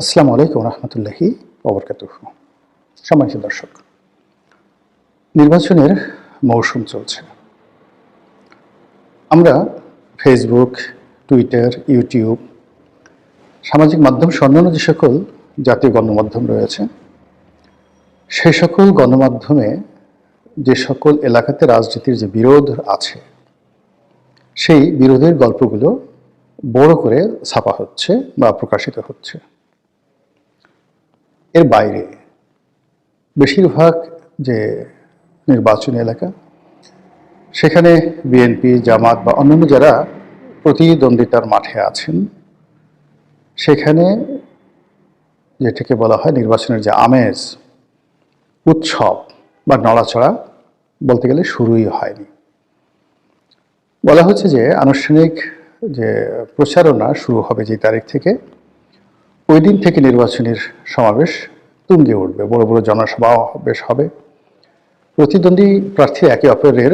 আসসালামু আলাইকুম রহমতুল্লাহি ওবরকাতুহ সম্মানিত দর্শক, নির্বাচনের মৌসুম চলছে। আমরা ফেসবুক টুইটার ইউটিউব সামাজিক মাধ্যম অন্যান্য যে সকল জাতীয় গণমাধ্যম রয়েছে সেই সকল গণমাধ্যমে যে সকল এলাকাতে রাজনীতির যে বিরোধ আছে, সেই বিরোধের গল্পগুলো বড় করে ছাপা হচ্ছে বা প্রকাশিত হচ্ছে। এর বাইরে বেশিরভাগ যে নির্বাচনী এলাকা, সেখানে বিএনপি জামাত বা অন্যান্য যারা প্রতিদ্বন্দ্বিতার মাঠে আছেন, সেখানে যেটাকে বলা হয় নির্বাচনের যে আমেজ, উৎসব বা নড়াচড়া বলতে গেলে শুরুই হয়নি। বলা হচ্ছে যে আনুষ্ঠানিক যে প্রচারণা শুরু হবে যে তারিখ থেকে ওই দিন থেকে নির্বাচনের সমাবেশ তুঙ্গে উঠবে। বড় বড় জনসভা বেশ হবে। প্রতিদ্বন্দ্বী প্রার্থী একে অপরের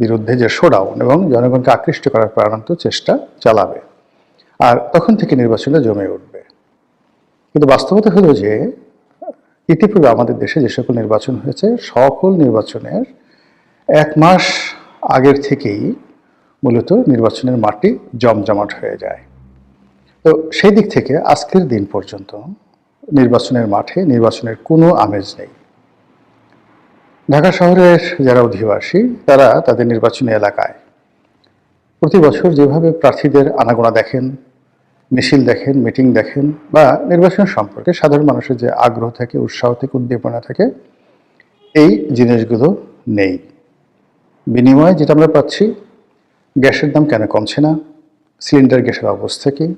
বিরুদ্ধে যে শোডাউন এবং জনগণকে আকৃষ্ট করার প্রাণান্ত চেষ্টা চালাবে আর তখন থেকে নির্বাচনে জমে উঠবে। কিন্তু বাস্তবতা হলো যে, ইতিপূর্বে আমাদের দেশে যে সকল নির্বাচন হয়েছে, সকল নির্বাচনের এক মাস আগের থেকেই মূলত নির্বাচনের মাটি জমজমাট হয়ে যায়। তো সেই দিক থেকে আজকের দিন পর্যন্ত নির্বাচনের মাঠে নির্বাচনের কোনো আমেজ নেই। ঢাকা শহরের যারা অধিবাসী, তারা তাদের নির্বাচনী এলাকায় প্রতি বছর যেভাবে প্রার্থীদের আনাগোনা দেখেন, মিছিল দেখেন, মিটিং দেখেন বা নির্বাচন সম্পর্কে সাধারণ মানুষের যে আগ্রহ থাকে, উৎসাহ থেকে, উদ্দীপনা থাকে, এই জিনিসগুলো নেই। বিনিময়ে যেটা আমরা পাচ্ছি, গ্যাসের দাম কেন কমছে না? সিলিন্ডার গ্যাসের অবস্থা কী?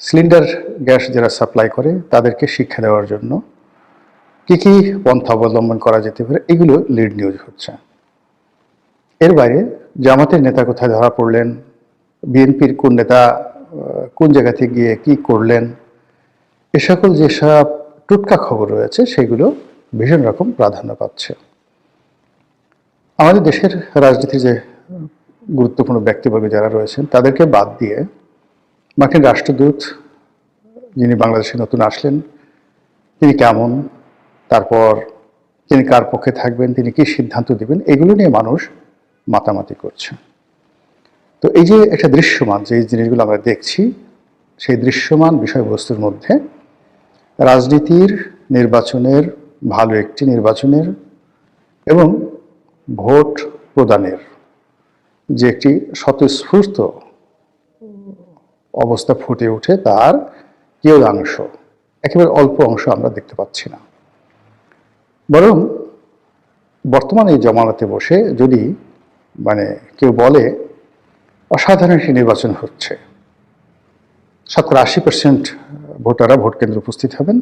সিলিন্ডার গ্যাস যারা সাপ্লাই করে, তাদেরকে শিক্ষা দেওয়ার জন্য কী কী পন্থা অবলম্বন করা যেতে পারে, এগুলো লিড নিউজ হচ্ছে। এর বাইরে জামাতের নেতা কোথায় ধরা পড়লেন, বিএনপির কোন নেতা কোন জায়গা থেকে গিয়ে কী করলেন, এ সকল যেসব টুটকা খবর রয়েছে, সেগুলো ভীষণ রকম প্রাধান্য পাচ্ছে। আমাদের দেশের রাজনীতির যে গুরুত্বপূর্ণ ব্যক্তিবর্গ যারা রয়েছেন, তাদেরকে বাদ দিয়ে মার্কিন রাষ্ট্রদূত যিনি বাংলাদেশে নতুন আসলেন, তিনি কেমন? তারপর তিনি কার পক্ষে থাকবেন? তিনি কি সিদ্ধান্ত দিবেন? এগুলো নিয়ে মানুষ মাতামাতি করছে। তো এই যে একটা দৃশ্যমান যে জিনিসগুলো আমরা দেখছি, সেই দৃশ্যমান বিষয়বস্তুর মধ্যে রাজনীতির নির্বাচনের, ভালো একটি নির্বাচনের এবং ভোট প্রদানের যে একটি স্বতঃস্ফূর্ত অবস্থা ফুটে ওঠে তার কেউ অংশ একেবারে অল্প অংশ আমরা দেখতে পাচ্ছি না। বরং বর্তমানে এই জমানাতে বসে যদি মানে কেউ বলে, অসাধারণ একটি নির্বাচন হচ্ছে। শতকরা আশি পার্সেন্ট ভোটাররা ভোট কেন্দ্রে উপস্থিত হবেন।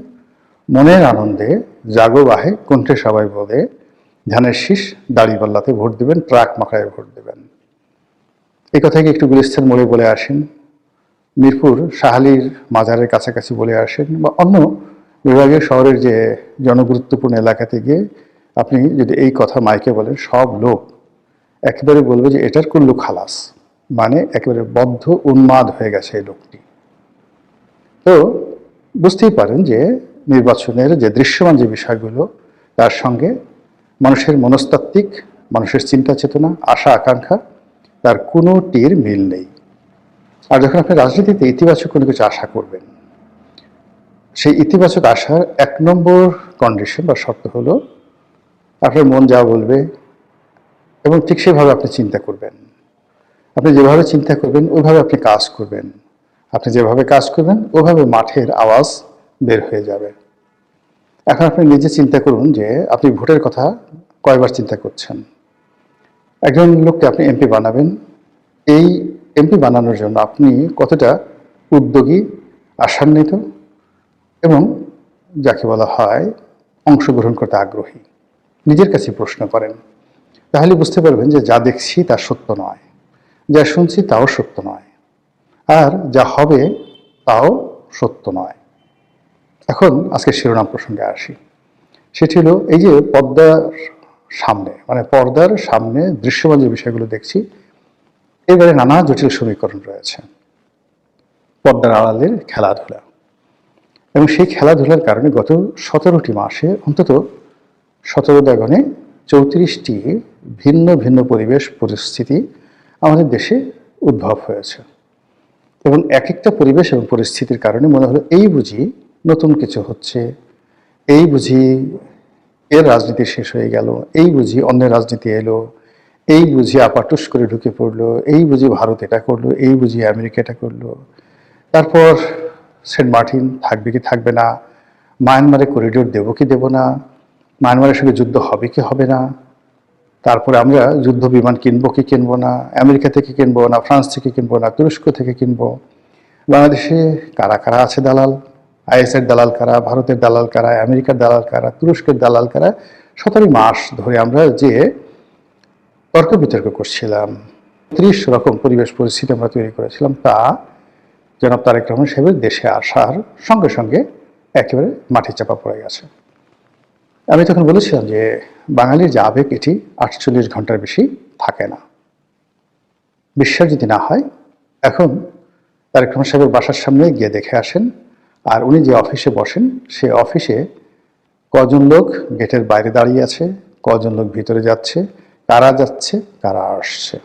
মনের আনন্দে জাগো বাহে কণ্ঠে সবাই বলে, ধানের শীষ দাড়িপাল্লাতে ভোট দেবেন, ট্রাক মাখায় ভোট দেবেন। এই কথাকে একটু গুলিস্তান মোড়ে বলে আসেন। মিরপুর শাহালির মাজারের কাছাকাছি বলে আসেন বা অন্য বিভাগীয় শহরের যে জনগুরুত্বপূর্ণ এলাকাতে গিয়ে আপনি যদি এই কথা মাইকে বলেন, সব লোক একেবারে বলবে যে, এটার কুল্লু খালাস। মানে একেবারে বদ্ধ উন্মাদ হয়ে গেছে এই লোকটি। তো বুঝতেই পারেন যে নির্বাচনের যে দৃশ্যমান যে বিষয়গুলো, তার সঙ্গে মানুষের মনস্তাত্ত্বিক, মানুষের চিন্তা চেতনা, আশা, আকাঙ্ক্ষা, তার কোনোটির মিল নেই। আর যখন আপনি রাজনীতিতে ইতিবাচক কোনো কিছু আশা করবেন, সেই ইতিবাচক আশার এক নম্বর কন্ডিশন বা শর্ত হলো আপনার মন যা বলবে এবং ঠিক সেভাবে আপনি চিন্তা করবেন। আপনি যেভাবে চিন্তা করবেন, ওইভাবে আপনি কাজ করবেন। আপনি যেভাবে কাজ করবেন ওইভাবে মাঠের আওয়াজ বের হয়ে যাবে। এখন আপনি নিজে চিন্তা করুন যে আপনি ভোটের কথা কয়বার চিন্তা করছেন। একজন লোককে আপনি এমপি বানাবেন, এই এমপি বানানোর জন্য আপনি কতটা উদ্যোগী, আশান্বিত এবং যাকে বলা হয় অংশগ্রহণ করতে আগ্রহী? নিজের কাছে প্রশ্ন করেন। তাহলে বুঝতে পারবেন যে যা দেখছি তা সত্য নয়, যা শুনছি তাও সত্য নয়, আর যা হবে তাও সত্য নয়। এখন আজকে শিরোনাম প্রসঙ্গে আসি। সেটি হলো এই যে পর্দার সামনে মানে পর্দার সামনে দৃশ্যমান যে বিষয়গুলো দেখছি এবারে নানা জটিল সমীকরণ রয়েছে। পদ্মার আড়ালের খেলাধুলা। এবং সেই খেলাধুলার কারণে গত সতেরোটি মাসে অন্তত সতেরো দাগনে চৌত্রিশটি ভিন্ন ভিন্ন পরিবেশ পরিস্থিতি আমাদের দেশে উদ্ভব হয়েছে। এবং এক একটা পরিবেশ এবং পরিস্থিতির কারণে মনে হলো এই বুঝি নতুন কিছু হচ্ছে। এই বুঝি এর রাজনীতি শেষ হয়ে গেল। এই বুঝি অন্যের রাজনীতি এলো। এই বুঝি আপাটুস করে ঢুকে পড়ল, এই বুঝি ভারত এটা করল, এই বুঝি আমেরিকা এটা করল। তারপর সেন্ট মার্টিন থাকবে কি থাকবে না মায়ানমারে করিডোর দেবো কি দেবো না, মায়ানমারের সঙ্গে যুদ্ধ হবে কি হবে না, তারপরে আমরা যুদ্ধ বিমান কিনবো কি কিনবো না, আমেরিকা থেকে কিনবো না, ফ্রান্স থেকে কিনবো না, তুরস্ক থেকে কিনবো, বাংলাদেশে কারা কারা আছে দালাল? আইএসের দালাল কারা, ভারতের দালাল কারা, আমেরিকার দালাল কারা, তুরস্কের দালাল কারা? সতেরো মাস ধরে আমরা যে তর্ক বিতর্ক করছিলাম। ত্রিশ রকম পরিবেশ পরিস্থিতি আমরা তৈরি করেছিলাম। তা জনাব তারেক রহমান সাহেবের দেশে আসার সঙ্গে সঙ্গে একেবারে মাটি চাপা পড়ে গেছে। আমি তখন বলেছিলাম যে, বাঙালির যে আবেগ, এটি আটচল্লিশ ঘণ্টার বেশি থাকে না। বিশ্বাস যদি না হয়, এখন তারেক রহমান সাহেবের বাসার সামনে গিয়ে দেখে আসেন আর উনি যে অফিসে বসেন, সে অফিসে কজন লোক গেটের বাইরে দাঁড়িয়ে আছে, কজন লোক ভিতরে যাচ্ছে কারা যাচ্ছে, কারা আসছে।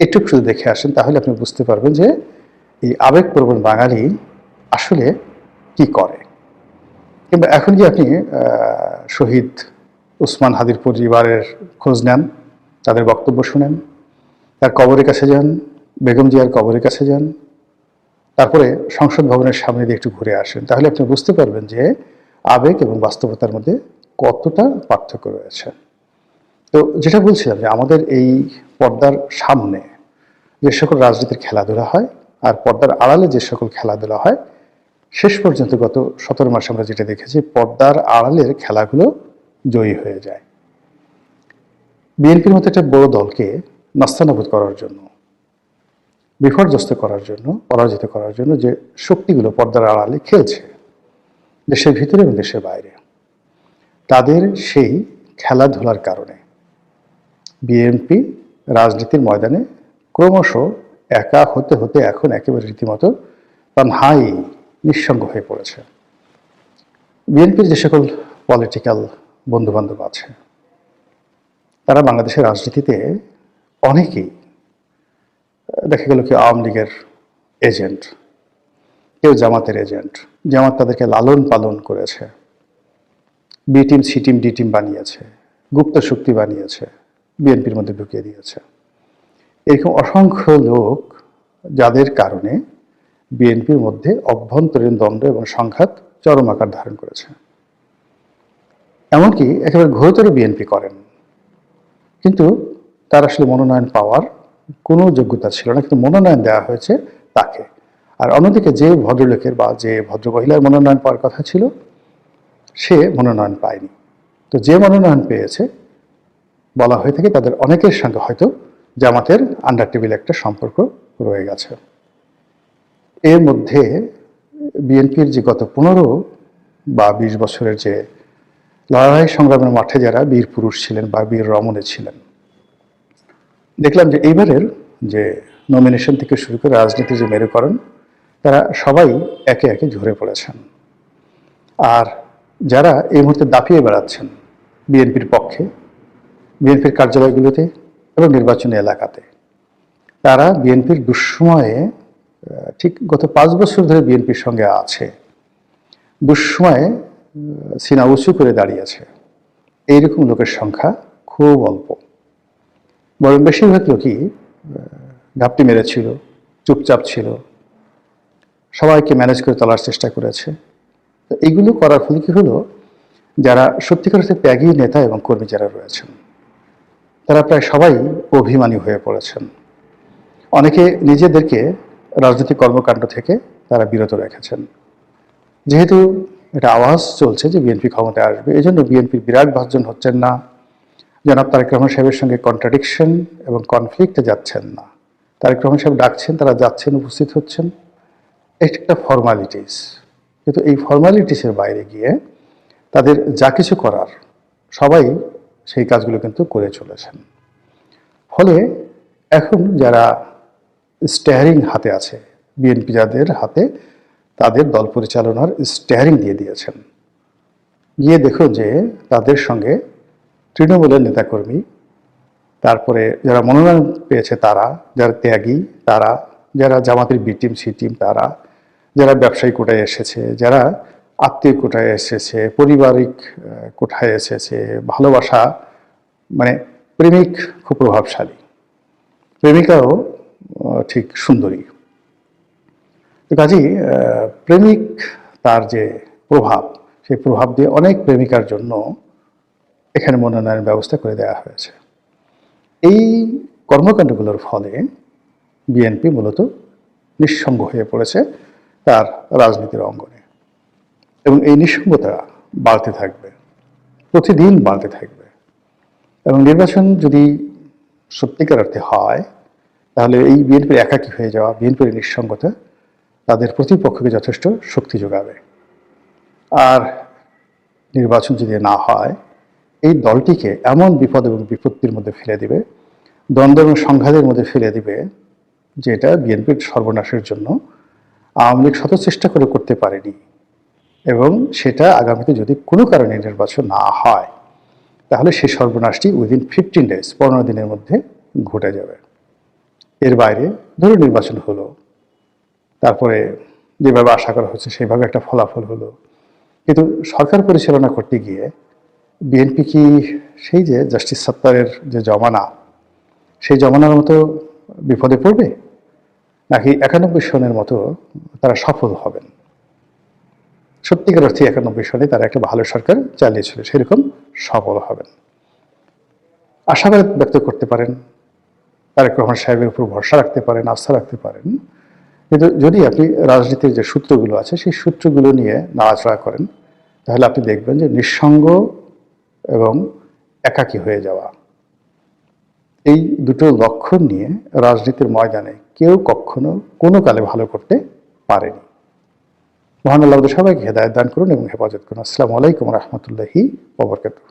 একটু শুধু দেখে আসেন, তাহলে আপনি বুঝতে পারবেন যে এই আবেগপ্রবণ বাঙালি আসলে কি করে। কিংবা এখন কি আপনি শহীদ উসমান হাদির পরিবারের খোঁজ নেন, তাদের বক্তব্য শুনেন, তার কবরের কাছে যান, বেগম জিয়ার কবরের কাছে যান, তারপরে সংসদ ভবনের সামনে দিয়ে একটু ঘুরে আসেন, তাহলে আপনি বুঝতে পারবেন যে আবেগ এবং বাস্তবতার মধ্যে কতটা পার্থক্য রয়েছে। তো যেটা বলছিলাম যে আমাদের এই পর্দার সামনে যে সকল রাজনীতির খেলাধুলা হয় আর পর্দার আড়ালে যে সকল খেলাধুলা হয়, শেষ পর্যন্ত গত সতেরো মাসে আমরা যেটা দেখেছি, পর্দার আড়ালের খেলাগুলো জয়ী হয়ে যায়। বিএনপির মতো একটা বড় দলকে নাস্তানাবুদ করার জন্য, বিপর্যস্ত করার জন্য, পরাজিত করার জন্য যে শক্তিগুলো পর্দার আড়ালে খেলছে, দেশের ভিতরে এবং দেশের বাইরে, তাদের সেই খেলাধুলার কারণে বিএনপি রাজনীতির ময়দানে ক্রমশ একা হতে হতে এখন একেবারে রীতিমতো হাই নিঃসঙ্গ হয়ে পড়েছে। বিএনপির যে সকল পলিটিক্যাল বন্ধুবান্ধব আছে, তারা বাংলাদেশের রাজনীতিতে অনেকেই, দেখা গেল কি আওয়ামী লীগের এজেন্ট কেউ জামাতের এজেন্ট জামাত তাদেরকে লালন পালন করেছে। B team C team D team বানিয়েছে, গুপ্ত শক্তি বানিয়েছে। বিএনপির মধ্যে ঢুকিয়ে দিয়েছে। এরকম অসংখ্য লোক যাদের কারণে বিএনপির মধ্যে অভ্যন্তরীণ দ্বন্দ্ব এবং সংঘাত চরম আকার ধারণ করেছে। এমনকি একেবারে ঘোরতর বিএনপি করেন। কিন্তু তার আসলে মনোনয়ন পাওয়ার কোনো যোগ্যতা ছিল না, কিন্তু মনোনয়ন দেওয়া হয়েছে তাকে। আর অন্যদিকে যে ভদ্রলোকের বা যে ভদ্রমহিলার মনোনয়ন পাওয়ার কথা ছিল, সে মনোনয়ন পায়নি। তো যে মনোনয়ন পেয়েছে বলা হয়ে থাকে তাদের অনেকের সঙ্গে হয়তো জামাতের আন্ডার টেবিল একটা সম্পর্ক রয়ে গেছে। এর মধ্যে বিএনপির যে গত পনেরো বা বিশ বছরের যে লড়াই সংগ্রামের মাঠে যারা বীর পুরুষ ছিলেন বা বীর রমণে ছিলেন, দেখলাম যে এইবারের যে নমিনেশন থেকে শুরু করে রাজনীতি যে মেরুকরণ, তারা সবাই একে একে ঝরে পড়েছেন। আর যারা এই মুহূর্তে দাপিয়ে বেড়াচ্ছেন বিএনপির পক্ষে বিএনপির কার্যালয়গুলোতে এবং নির্বাচনী এলাকাতে। তারা বিএনপির দুঃসময়ে ঠিক গত পাঁচ বছর ধরে বিএনপির সঙ্গে আছে। দুঃসময়ে সিনা উঁচু করে দাঁড়িয়েছে এইরকম লোকের সংখ্যা খুব অল্প। বরং বেশিরভাগ লোকই ঘাপটি মেরেছিল, চুপচাপ ছিল। সবাইকে ম্যানেজ করে তোলার চেষ্টা করেছে। তো এইগুলো করার ফলে কি হলো, যারা সত্যিকার ত্যাগী নেতা এবং কর্মী যারা রয়েছেন তারা প্রায় সবাই অভিমানী হয়ে পড়েছেন। অনেকে নিজেদেরকে রাজনৈতিক কর্মকাণ্ড থেকে তারা বিরত রেখেছেন। যেহেতু এটা আওয়াজ চলছে যে বিএনপি ক্ষমতায় আসবে এই জন্য বিএনপির বিরাট ভাজন হচ্ছেন না। জনাব তারেক রহমান সাহেবের সঙ্গে কন্ট্রাডিকশন এবং কনফ্লিক্টে যাচ্ছেন না। তারেক রহমান সাহেব ডাকছেন, তারা যাচ্ছেন, উপস্থিত হচ্ছেন। এটা একটা ফর্মালিটিস কিন্তু এই ফর্মালিটিসের বাইরে গিয়ে তাদের যা কিছু করার সবাই সেই কাজগুলো কিন্তু করে চলেছেন। ফলে এখন যারা স্টেয়ারিং হাতে আছে বিএনপি যাদের হাতে, তাদের দল পরিচালনার স্টিয়ারিং দিয়ে দিয়েছেন। গিয়ে দেখুন যে তাদের সঙ্গে তৃণমূলের নেতাকর্মী, তারপরে যারা মনোনয়ন পেয়েছে তারা, যারা ত্যাগী তারা, যারা জামাতের বি টিম সি টিম তারা, যারা ব্যবসায়ী কোটায় এসেছে, যারা আত্মীয় কোটায় এসেছে, পারিবারিক কোঠায় এসেছে, ভালোবাসা মানে প্রেমিক খুব প্রভাবশালী। প্রেমিকাও ঠিক সুন্দরী। তো কাজেই প্রেমিক তার যে প্রভাব, সেই প্রভাব দিয়ে অনেক প্রেমিকার জন্য এখানে মনোনয়ন ব্যবস্থা করে দেওয়া হয়েছে। এই কর্মকাণ্ডগুলোর ফলে বিএনপি মূলত নিঃসঙ্গ হয়ে পড়েছে তার রাজনীতির অঙ্গনে। এবং এই নিঃসঙ্গতা বাড়তে থাকবে, প্রতিদিন বাড়তে থাকবে। এবং নির্বাচন যদি সত্যিকার অর্থে হয়, তাহলে এই বিএনপির একাকী হয়ে যাওয়া, বিএনপির নিঃসঙ্গতা তাদের প্রতিপক্ষকে যথেষ্ট শক্তি যোগাবে। আর নির্বাচন যদি না হয়, এই দলটিকে এমন বিপদ এবং বিপত্তির মধ্যে ফেলে দিবে, দ্বন্দ্ব এবং সংঘাতের মধ্যে ফেলে দিবে, যেটা বিএনপির সর্বনাশের জন্য আওয়ামী লীগ শত চেষ্টা করে করতে পারেনি। এবং সেটা আগামীতে যদি কোনো কারণে নির্বাচন না হয়, তাহলে সেই সর্বনাশটি উইদিন ফিফটিন ডেজ পনেরো দিনের মধ্যে ঘটে যাবে। এর বাইরে ধরো নির্বাচন হলো, তারপরে যেভাবে আশা করা হচ্ছে সেভাবে একটা ফলাফল হলো। কিন্তু সরকার পরিচালনা করতে গিয়ে বিএনপি কি সেই যে জাস্টিস সত্তারের যে জমানা, সেই জমানার মতো বিপদে পড়বে? নাকি একানব্বই সনের মতো তারা সফল হবেন? সত্যিকার অর্থে একানব্বই সালে তারা একটা ভালো সরকার চালিয়েছিল, সেরকম সফল হবেন। আশাবাদ ব্যক্ত করতে পারেন, তারেক রহমান সাহেবের উপর ভরসা রাখতে পারেন, আস্থা রাখতে পারেন। কিন্তু যদি আপনি রাজনীতির যে সূত্রগুলো আছে, সেই সূত্রগুলো নিয়ে নাড়াচড়া করেন, তাহলে আপনি দেখবেন যে নিঃসঙ্গ এবং একাকী হয়ে যাওয়া। এই দুটো লক্ষণ নিয়ে রাজনীতির ময়দানে কেউ কখনো কোনো কালে ভালো করতে পারেনি। মহান আল্লাহ সবাইকে হেদায়ত দান করুন এবং হেফাজত করুন। আসসালামু আলাইকুম রহমতুল্লাহি ওবরকাতুহ